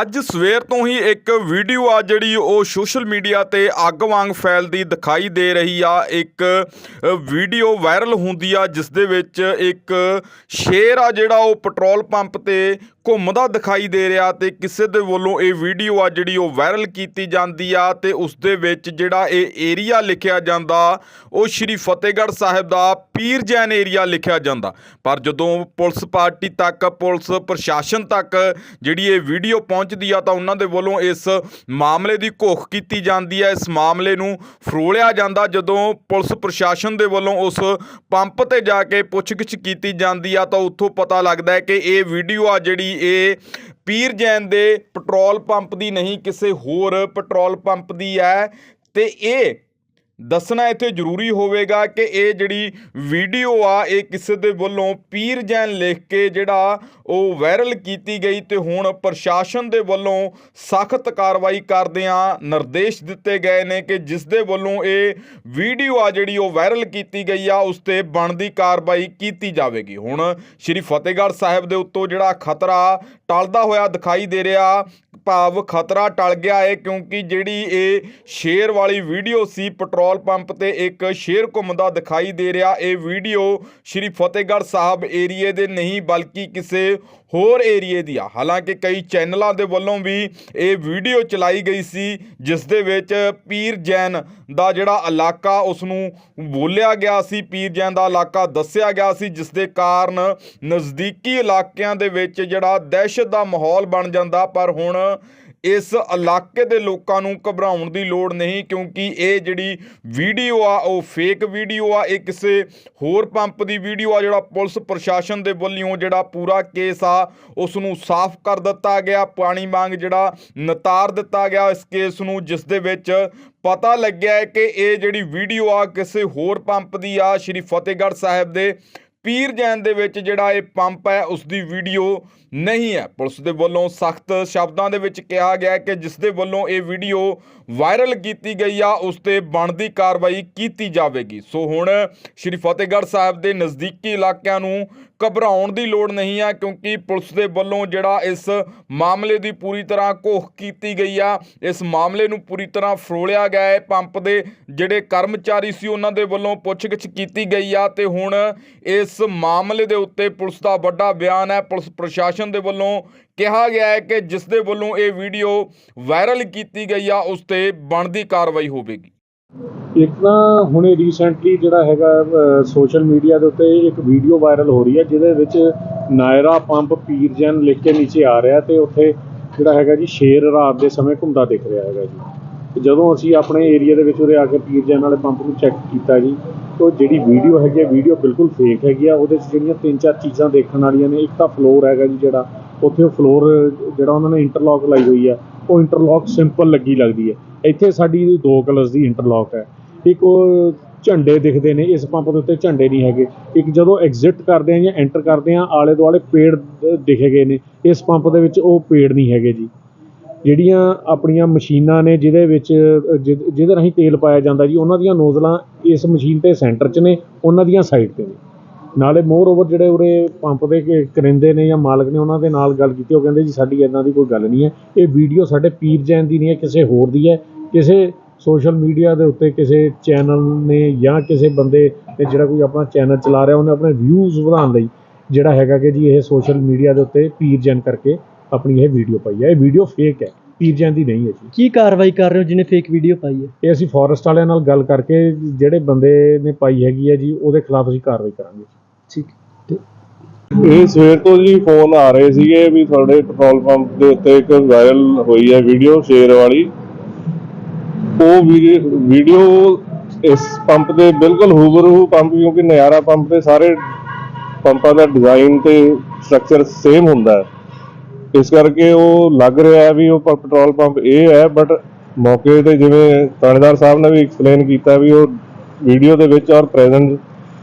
ਅੱਜ ਸਵੇਰ ਤੋਂ ਹੀ ਇੱਕ ਵੀਡੀਓ ਆ ਜਿਹੜੀ ਉਹ ਸੋਸ਼ਲ ਮੀਡੀਆ ਤੇ ਅੱਗ ਵਾਂਗ ਫੈਲਦੀ ਦਿਖਾਈ ਦੇ ਰਹੀ ਆ। ਇੱਕ ਵੀਡੀਓ ਵਾਇਰਲ ਹੁੰਦੀ ਆ, ਜਿਸ ਦੇ ਵਿੱਚ ਇੱਕ ਸ਼ੇਰ ਆ ਜਿਹੜਾ ਉਹ ਪੈਟਰੋਲ ਪੰਪ ਤੇ ਘੁੰਮਦਾ ਦਿਖਾਈ ਦੇ ਰਿਹਾ ਤੇ ਕਿਸੇ ਦੇ ਵੱਲੋਂ ਇਹ ਵੀਡੀਓ ਆ ਜਿਹੜੀ ਉਹ ਵਾਇਰਲ ਕੀਤੀ ਜਾਂਦੀ ਆ ਤੇ ਉਸ ਦੇ ਵਿੱਚ ਜਿਹੜਾ ਇਹ ਏਰੀਆ ਲਿਖਿਆ ਜਾਂਦਾ, ਉਹ ਸ਼੍ਰੀ ਫਤਿਹਗੜ੍ਹ ਸਾਹਿਬ ਦਾ ਪੀਰ ਜੈਨ ਏਰੀਆ ਲਿਖਿਆ ਜਾਂਦਾ। ਪਰ ਜਦੋਂ ਪੁਲਿਸ ਪਾਰਟੀ ਤੱਕ, ਪੁਲਿਸ ਪ੍ਰਸ਼ਾਸਨ ਤੱਕ ਜਿਹੜੀ ਇਹ ਵੀਡੀਓ ਪਹੁੰਚਦੀ ਆ ਤਾਂ ਉਹਨਾਂ ਦੇ ਵੱਲੋਂ ਇਸ ਮਾਮਲੇ ਦੀ ਘੋਖ ਕੀਤੀ ਜਾਂਦੀ ਆ। ਇਸ ਮਾਮਲੇ ਨੂੰ ਫਰੋਲਿਆ ਜਾਂਦਾ ਜਦੋਂ ਪੁਲਿਸ ਪ੍ਰਸ਼ਾਸਨ ਦੇ ਵੱਲੋਂ ਉਸ ਪੰਪ ਤੇ ਜਾ ਕੇ ਪੁੱਛਗਿੱਛ ਕੀਤੀ ਜਾਂਦੀ ਆ ਤਾਂ ਉੱਥੋਂ ਪਤਾ ਲੱਗਦਾ ਹੈ ਕਿ ਇਹ ਵੀਡੀਓ ਆ ਜਿਹੜੀ ਇਹ ਪੀਰ ਜੈਨ ਦੇ ਪੈਟਰੋਲ ਪੰਪ ਦੀ ਨਹੀਂ, ਕਿਸੇ ਹੋਰ ਪੈਟਰੋਲ ਪੰਪ ਦੀ ਹੈ। ਤੇ ਇਹ ਦੱਸਣਾ ਇੱਥੇ ਜ਼ਰੂਰੀ ਹੋਵੇਗਾ ਕਿ ਇਹ ਜਿਹੜੀ ਵੀਡੀਓ ਆ, ਇਹ ਕਿਸੇ ਦੇ ਵੱਲੋਂ ਪੀਰ ਜੈਨ ਲਿਖ ਕੇ ਜਿਹੜਾ ਉਹ ਵਾਇਰਲ ਕੀਤੀ ਗਈ ਤੇ ਹੁਣ ਪ੍ਰਸ਼ਾਸਨ ਦੇ ਵੱਲੋਂ ਸਖਤ ਕਾਰਵਾਈ ਕਰਦਿਆਂ ਨਿਰਦੇਸ਼ ਦਿੱਤੇ ਗਏ ਨੇ ਕਿ ਜਿਸ ਦੇ ਵੱਲੋਂ ਇਹ ਵੀਡੀਓ ਆ ਜਿਹੜੀ ਉਹ ਵਾਇਰਲ ਕੀਤੀ ਗਈ ਆ, ਉਸ ਤੇ ਬਣਦੀ ਕਾਰਵਾਈ ਕੀਤੀ ਜਾਵੇਗੀ। ਹੁਣ ਸ਼੍ਰੀ ਫਤਿਹਗੜ੍ਹ ਸਾਹਿਬ ਦੇ ਉੱਤੋਂ ਜਿਹੜਾ ਖਤਰਾ ਟਲਦਾ ਹੋਇਆ ਦਿਖਾਈ ਦੇ ਰਿਹਾ, ਭਾਵ ਖਤਰਾ ਟਲ ਗਿਆ ਹੈ ਕਿਉਂਕਿ ਜਿਹੜੀ ਇਹ ਸ਼ੇਰ ਵਾਲੀ ਵੀਡੀਓ ਸੀ, ਪੈਟਰੋਲ ਪੰਪ ਤੇ ਇੱਕ ਸ਼ੇਰ ਘੁੰਮਦਾ ਦਿਖਾਈ ਦੇ ਰਿਹਾ। ਇਹ ਵੀਡੀਓ ਸ਼੍ਰੀ ਫਤਿਹਗੜ੍ਹ ਸਾਹਿਬ ਏਰੀਏ ਦੇ ਨਹੀਂ, ਬਲਕਿ ਕਿਸੇ ਹੋਰ ਏਰੀਏ ਦੀ ਆ। ਹਾਲਾਂਕਿ ਕਈ ਚੈਨਲਾਂ ਦੇ ਵੱਲੋਂ ਵੀ ਇਹ ਵੀਡੀਓ ਚਲਾਈ ਗਈ ਸੀ, ਜਿਸ ਦੇ ਵਿੱਚ ਪੀਰ ਜੈਨ ਦਾ ਜਿਹੜਾ ਇਲਾਕਾ ਉਸ ਨੂੰ ਬੋਲਿਆ ਗਿਆ ਸੀ, ਪੀਰ ਜੈਨ ਦਾ ਇਲਾਕਾ ਦੱਸਿਆ ਗਿਆ ਸੀ, ਜਿਸ ਦੇ ਕਾਰਨ ਨਜ਼ਦੀਕੀ ਇਲਾਕਿਆਂ ਦੇ ਵਿੱਚ ਜਿਹੜਾ ਦਹਿਸ਼ਤ ਦਾ ਮਾਹੌਲ ਬਣ ਜਾਂਦਾ। ਪਰ ਹੁਣ ਇਸ ਇਲਾਕੇ ਦੇ ਲੋਕਾਂ ਨੂੰ ਘਬਰਾਉਣ ਦੀ ਲੋੜ ਨਹੀਂ, ਕਿਉਂਕਿ ਇਹ ਜਿਹੜੀ ਵੀਡੀਓ ਆ, ਉਹ ਫੇਕ ਵੀਡੀਓ ਆ, ਇਹ ਕਿਸੇ ਹੋਰ ਪੰਪ ਦੀ ਵੀਡੀਓ ਆ, ਜਿਹੜਾ ਪੁਲਿਸ ਪ੍ਰਸ਼ਾਸਨ ਦੇ ਵੱਲੋਂ ਜਿਹੜਾ ਪੂਰਾ ਕੇਸ ਆ ਉਸ ਨੂੰ ਸਾਫ਼ ਕਰ ਦਿੱਤਾ ਗਿਆ, ਪਾਣੀ ਮੰਗ ਜਿਹੜਾ ਨਤਾਰ ਦਿੱਤਾ ਗਿਆ ਇਸ ਕੇਸ ਨੂੰ, ਜਿਸ ਦੇ ਵਿੱਚ ਪਤਾ ਲੱਗਿਆ ਕਿ ਇਹ ਜਿਹੜੀ ਵੀਡੀਓ ਆ, ਕਿਸੇ ਹੋਰ ਪੰਪ ਦੀ ਆ, ਸ਼੍ਰੀ ਫਤਿਹਗੜ੍ਹ ਸਾਹਿਬ ਦੇ ਪੀਰ ਜੈਨ ਦੇ ਵਿੱਚ ਜਿਹੜਾ ਇਹ ਪੰਪ ਹੈ ਉਸ ਦੀ ਵੀਡੀਓ ਨਹੀਂ ਹੈ। ਪੁਲਿਸ ਦੇ ਵੱਲੋਂ ਸਖਤ ਸ਼ਬਦਾਂ ਦੇ ਵਿੱਚ ਕਿਹਾ ਗਿਆ ਕਿ ਜਿਸ ਦੇ ਵੱਲੋਂ ਇਹ ਵੀਡੀਓ ਵਾਇਰਲ ਕੀਤੀ ਗਈ ਆ, ਉਸ ਤੇ ਬਣਦੀ ਕਾਰਵਾਈ ਕੀਤੀ ਜਾਵੇਗੀ। ਸੋ ਹੁਣ ਸ਼੍ਰੀ ਫਤਿਹਗੜ੍ਹ ਸਾਹਿਬ ਦੇ ਨਜ਼ਦੀਕੀ ਇਲਾਕਿਆਂ ਨੂੰ ਘਬਰਾਉਣ ਦੀ ਲੋੜ ਨਹੀਂ ਆ, ਕਿਉਂਕਿ ਪੁਲਿਸ ਦੇ ਵੱਲੋਂ ਜਿਹੜਾ ਇਸ ਮਾਮਲੇ ਦੀ ਪੂਰੀ ਤਰ੍ਹਾਂ ਘੋਖ ਕੀਤੀ ਗਈ ਆ, ਇਸ ਮਾਮਲੇ ਨੂੰ ਪੂਰੀ ਤਰ੍ਹਾਂ ਫਰੋਲਿਆ ਗਿਆ ਹੈ। ਪੰਪ ਦੇ ਜਿਹੜੇ ਕਰਮਚਾਰੀ ਸੀ, ਉਹਨਾਂ ਦੇ ਵੱਲੋਂ ਪੁੱਛਗਿੱਛ ਕੀਤੀ ਗਈ ਆ ਤੇ ਹੁਣ ਇਸ ਮਾਮਲੇ ਦੇ ਉੱਤੇ ਪੁਲਿਸ ਦਾ ਵੱਡਾ ਬਿਆਨ ਹੈ। ਪੁਲਿਸ ਪ੍ਰਸ਼ਾਸਨ ਦੇ ਵੱਲੋਂ ਕਿਹਾ ਗਿਆ ਹੈ ਕਿ ਜਿਸ ਦੇ ਵੱਲੋਂ ਇਹ ਵੀਡੀਓ ਵਾਇਰਲ ਕੀਤੀ ਗਈ ਆ, ਉਸ ਤੇ ਬਣਦੀ ਕਾਰਵਾਈ ਹੋਵੇਗੀ। ਇੱਕ ਤਾਂ ਹੁਣੇ ਰੀਸੈਂਟਲੀ ਜਿਹੜਾ ਹੈਗਾ ਸੋਸ਼ਲ ਮੀਡੀਆ ਦੇ ਉੱਤੇ ਇੱਕ ਵੀਡੀਓ ਵਾਇਰਲ ਹੋ ਰਹੀ ਹੈ, ਜਿਹਦੇ ਵਿੱਚ ਨਾਇਰਾ ਪੰਪ ਪੀਰ ਜੈਨ ਲਿਖ ਕੇ ਨੀਚੇ ਆ ਰਿਹਾ ਤੇ ਉੱਥੇ ਜਿਹੜਾ ਹੈਗਾ ਜੀ, ਸ਼ੇਰ ਰਾਤ ਦੇ ਸਮੇਂ ਘੁੰਮਦਾ ਦਿਖ ਰਿਹਾ ਹੈਗਾ ਜੀ। ਤੇ ਜਦੋਂ ਅਸੀਂ ਆਪਣੇ ਏਰੀਆ ਦੇ ਵਿੱਚ ਉਰੇ ਆ ਕੇ ਪੀਰਜੈਨ ਵਾਲੇ ਪੰਪ ਨੂੰ ਚੈੱਕ ਕੀਤਾ ਜੀ, ਤਾਂ ਜਿਹੜੀ ਵੀਡੀਓ ਹੈਗੀ ਹੈ ਵੀਡੀਓ ਬਿਲਕੁਲ ਫੇਕ ਹੈਗੀ ਆ। ਉਹਦੇ 'ਚ ਜਿਹੜੀਆਂ ਤਿੰਨ ਚਾਰ ਚੀਜ਼ਾਂ ਦੇਖਣ ਵਾਲੀਆਂ ਨੇ, ਇੱਕ ਤਾਂ ਫਲੋਰ ਹੈਗਾ ਜੀ ਜਿਹੜਾ, ਉੱਥੇ ਉਹ ਫਲੋਰ ਜਿਹੜਾ ਉਹਨਾਂ ਨੇ ਇੰਟਰਲੌਕ ਲਾਈ ਹੋਈ ਆ। ਉਹ ਇੰਟਰਲੌਕ ਸਿੰਪਲ ਲੱਗੀ ਲੱਗਦੀ ਹੈ। ਇੱਥੇ ਸਾਡੀ ਦੋ ਕਲਰਸ ਦੀ ਇੰਟਰਲੌਕ ਹੈ। ਇੱਕ ਉਹ ਝੰਡੇ ਦਿਖਦੇ ਨੇ ਇਸ ਪੰਪ ਦੇ ਉੱਤੇ ਝੰਡੇ ਨਹੀਂ ਹੈਗੇ। ਇੱਕ ਜਦੋਂ ਐਗਜ਼ਿਟ ਕਰਦੇ ਆ ਜਾਂ ਐਂਟਰ ਕਰਦੇ ਆ ਆਲੇ ਦੁਆਲੇ ਪੇੜ ਦਿਖੇ ਗਏ ਨੇ। ਇਸ ਪੰਪ ਦੇ ਵਿੱਚ ਉਹ ਪੇੜ ਨਹੀਂ ਹੈਗੇ ਜੀ। ਜਿਹੜੀਆਂ ਆਪਣੀਆਂ ਮਸ਼ੀਨਾਂ ਨੇ ਜਿਹਦੇ ਵਿੱਚ ਅ, ਜਿਹਦੇ ਰਾਹੀਂ ਤੇਲ ਪਾਇਆ ਜਾਂਦਾ ਜੀ ਉਹਨਾਂ ਦੀਆਂ ਨੋਜ਼ਲਾਂ ਇਸ ਮਸ਼ੀਨ ਤੇ ਸੈਂਟਰ 'ਚ ਨੇ ਉਹਨਾਂ ਦੀਆਂ ਸਾਈਡ ਤੇ ਨੇ। ਨਾਲੇ ਮੋਰ ਓਵਰ ਜਿਹੜੇ ਉਰੇ ਪੰਪ ਦੇ ਕ- ਕਰਿੰਦੇ ਨੇ ਜਾਂ ਮਾਲਕ ਨੇ ਉਹਨਾਂ ਦੇ ਨਾਲ ਗੱਲ ਕੀਤੀ ਉਹ ਕਹਿੰਦੇ ਜੀ ਸਾਡੀ ਇਹਨਾਂ ਦੀ ਕੋਈ ਗੱਲ ਨਹੀਂ ਹੈ। ਇਹ ਵੀਡੀਓ ਸਾਡੇ ਪੀਰ ਜੈਨ ਦੀ ਨਹੀਂ ਹੈ ਕਿਸੇ ਹੋਰ ਦੀ ਹੈ। ਕਿਸੇ ਸੋਸ਼ਲ ਮੀਡੀਆ ਦੇ ਉੱਤੇ ਕਿਸੇ ਚੈਨਲ ਨੇ ਜਾਂ ਕਿਸੇ ਬੰਦੇ ਨੇ ਜਿਹੜਾ ਕੋਈ ਆਪਣਾ ਚੈਨਲ ਚਲਾ ਰਿਹਾ ਉਹਨੇ ਆਪਣੇ ਵਿਊਜ਼ ਵਧਾਉਣ ਲਈ ਜਿਹੜਾ ਹੈਗਾ ਕਿ ਜੀ ਇਹ ਸੋਸ਼ਲ ਮੀਡੀਆ ਦੇ ਉੱਤੇ ਪੀਰ ਜੈਨ ਕਰਕੇ ਆਪਣੀ ਇਹ ਵੀਡੀਓ ਪਾਈ ਹੈ। ਇਹ ਵੀਡੀਓ ਫੇਕ ਹੈ ਪੀਰ ਜੈਨ ਦੀ ਨਹੀਂ ਹੈ ਜੀ। ਕੀ ਕਾਰਵਾਈ ਕਰ ਰਹੇ ਹੋ ਜਿਹਨੇ ਫੇਕ ਵੀਡੀਓ ਪਾਈ ਹੈ? ਇਹ ਅਸੀਂ ਫੋਰੈਸਟ ਵਾਲਿਆਂ ਨਾਲ ਗੱਲ ਕਰਕੇ ਜਿਹੜੇ ਬੰਦੇ ਨੇ ਪਾਈ ਹੈਗੀ ਹੈ ਜੀ ਉਹਦੇ ਖਿਲਾਫ ਅਸੀਂ ਕਾਰਵਾਈ ਕਰਾਂਗੇ ਠੀਕ ਇਹ ਸਵੇਰ ਤੋਂ ਜੀ ਫੋਨ ਆ ਰਹੇ ਸੀਗੇ ਵੀ ਤੁਹਾਡੇ ਪੈਟਰੋਲ ਪੰਪ ਦੇ ਉੱਤੇ ਇੱਕ ਵਾਇਰਲ ਹੋਈ ਹੈ ਵੀਡੀਓ ਸ਼ੇਰ ਵਾਲੀ। ਉਹ ਵੀਡੀਓ ਇਸ ਪੰਪ ਦੇ ਬਿਲਕੁਲ ਹੂਬਰੂ ਪੰਪ ਕਿਉਂਕਿ ਨਿਆਰਾ ਪੰਪ ਦੇ ਸਾਰੇ ਪੰਪਾਂ ਦਾ ਡਿਜ਼ਾਈਨ ਤੇ ਸਟਰਕਚਰ ਸੇਮ ਹੁੰਦਾ ਹੈ। ਇਸ ਕਰਕੇ ਉਹ ਲੱਗ ਰਿਹਾ ਹੈ ਵੀ ਉਹ ਪੈਟਰੋਲ ਪੰਪ ਇਹ ਹੈ ਬਟ ਮੌਕੇ ਤੇ ਜਿਵੇਂ ਥਾਣੇਦਾਰ ਸਾਹਿਬ ਨੇ ਵੀ ਐਕਸਪਲੇਨ ਕੀਤਾ ਵੀ ਉਹ ਵੀਡੀਓ ਦੇ ਵਿੱਚ ਔਰ ਪ੍ਰੈਜ਼ੈਂਟ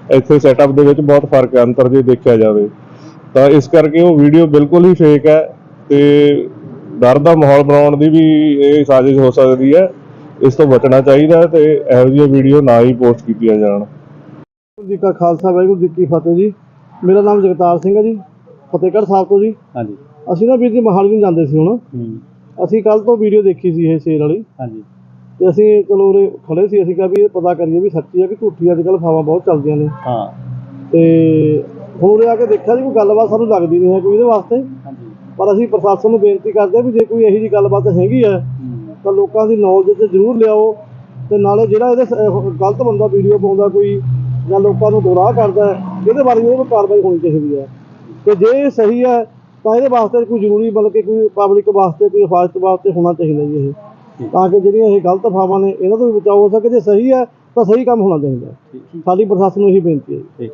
ਇੱਥੇ ਸੈਟਅਪ ਦੇ ਵਿੱਚ ਬਹੁਤ ਫ਼ਰਕ ਹੈ ਅੰਤਰ ਜੇ ਦੇਖਿਆ ਜਾਵੇ। ਤਾਂ ਇਸ ਕਰਕੇ ਉਹ ਵੀਡੀਓ ਬਿਲਕੁਲ ਹੀ ਫੇਕ ਹੈ ਤੇ ਡਰ ਦਾ ਮਾਹੌਲ ਬਣਾਉਣ ਦੀ ਵੀ ਇਹ ਸਾਜ਼ਿਸ਼ ਹੋ ਸਕਦੀ ਹੈ। ਇਸ ਤੋਂ ਬਚਣਾ ਚਾਹੀਦਾ ਹੈ ਤੇ ਇਹੋ ਜਿਹੀਆਂ ਵੀਡੀਓ ਨਾ ਹੀ ਪੋਸਟ ਕੀਤੀਆਂ ਜਾਣ। ਵਾਹਿਗੁਰੂ ਜੀ ਕਾ ਖਾਲਸਾ ਵਾਹਿਗੁਰੂ ਜੀ ਕੀ ਫਤਿਹ ਜੀ। ਮੇਰਾ ਨਾਮ ਜਗਤਾਰ ਸਿੰਘ ਹੈ ਜੀ ਫਤਿਹਗੜ੍ਹ ਸਾਹਿਬ ਤੋਂ ਜੀ। ਹਾਂਜੀ। ਅਸੀਂ ਨਾ ਵੀਰ ਜੀ ਮਹਾਲੀ ਨੂੰ ਜਾਂਦੇ ਸੀ ਹੁਣ। ਅਸੀਂ ਕੱਲ ਤੋਂ ਵੀਡੀਓ ਦੇਖੀ ਸੀ ਇਹ ਸ਼ੇਰ ਵਾਲੀ। ਹਾਂਜੀ। ਤੇ ਅਸੀਂ ਚਲੋ ਉਰੇ ਖੜੇ ਸੀ ਅਸੀਂ ਕਿਹਾ ਵੀ ਇਹ ਪਤਾ ਕਰੀਏ ਵੀ ਸੱਚੀ ਆ ਕਿ ਝੂਠੀ ਅੱਜ ਕੱਲ੍ਹ ਫਾਵਾਂ ਬਹੁਤ ਚੱਲਦੀਆਂ ਨੇ। ਹਾਂ। ਤੇ ਹੁਣ ਉਰੇ ਆ ਕੇ ਦੇਖਿਆ ਜੀ ਕੋਈ ਗੱਲਬਾਤ ਸਾਨੂੰ ਲੱਗਦੀ ਨਹੀਂ ਹੈ ਕੋਈ ਇਹਦੇ ਵਾਸਤੇ। ਹਾਂਜੀ। ਪਰ ਅਸੀਂ ਪ੍ਰਸ਼ਾਸਨ ਨੂੰ ਬੇਨਤੀ ਕਰਦੇ ਹਾਂ ਵੀ ਜੇ ਕੋਈ ਇਹੋ ਜਿਹੀ ਗੱਲਬਾਤ ਹੈਗੀ ਹੈ ਹੂੰ। ਤਾਂ ਲੋਕਾਂ ਦੀ ਨੌਲੇਜ 'ਚ ਜ਼ਰੂਰ ਲਿਆਓ ਤੇ ਨਾਲੇ ਜਿਹੜਾ ਇਹਦੇ ਸ- ਗਲਤ ਬੰਦਾ ਵੀਡੀਓ ਪਾਉਂਦਾ ਕੋਈ ਜਾਂ ਲੋਕਾਂ ਨੂੰ ਗੁੰਮਰਾਹ ਕਰਦਾ ਹੈ, ਇਹਦੇ ਬਾਰੇ ਵੀ ਕਾਰਵਾਈ ਹੋਣੀ ਚਾਹੀਦੀ ਹੈ। ਤੇ ਜੇ ਇਹ ਸਹੀ ਹੈ ਤਾਂ ਇਹਦੇ ਵਾਸਤੇ ਕੋਈ ਜ਼ਰੂਰੀ ਬਲਕਿ ਕੋਈ ਪਬਲਿਕ ਵਾਸਤੇ ਕੋਈ ਹਿਫਾਜ਼ਤ ਵਾਸਤੇ ਹੋਣਾ ਚਾਹੀਦਾ ਜੀ ਇਹ। ਤਾਂ ਕਿ ਜਿਹੜੀਆਂ ਇਹ ਗਲਤ ਅਫਵਾਹਾਂ ਨੇ ਇਹਨਾਂ ਤੋਂ ਵੀ ਬਚਾਅ ਹੋ ਸਕੇ। ਜੇ ਸਹੀ ਹੈ ਤਾਂ ਸਹੀ ਕੰਮ ਹੋਣਾ ਚਾਹੀਦਾ। ਸਾਡੀ ਪ੍ਰਸ਼ਾਸਨ ਨੂੰ ਇਹੀ ਬੇਨਤੀ ਹੈ ਜੀ।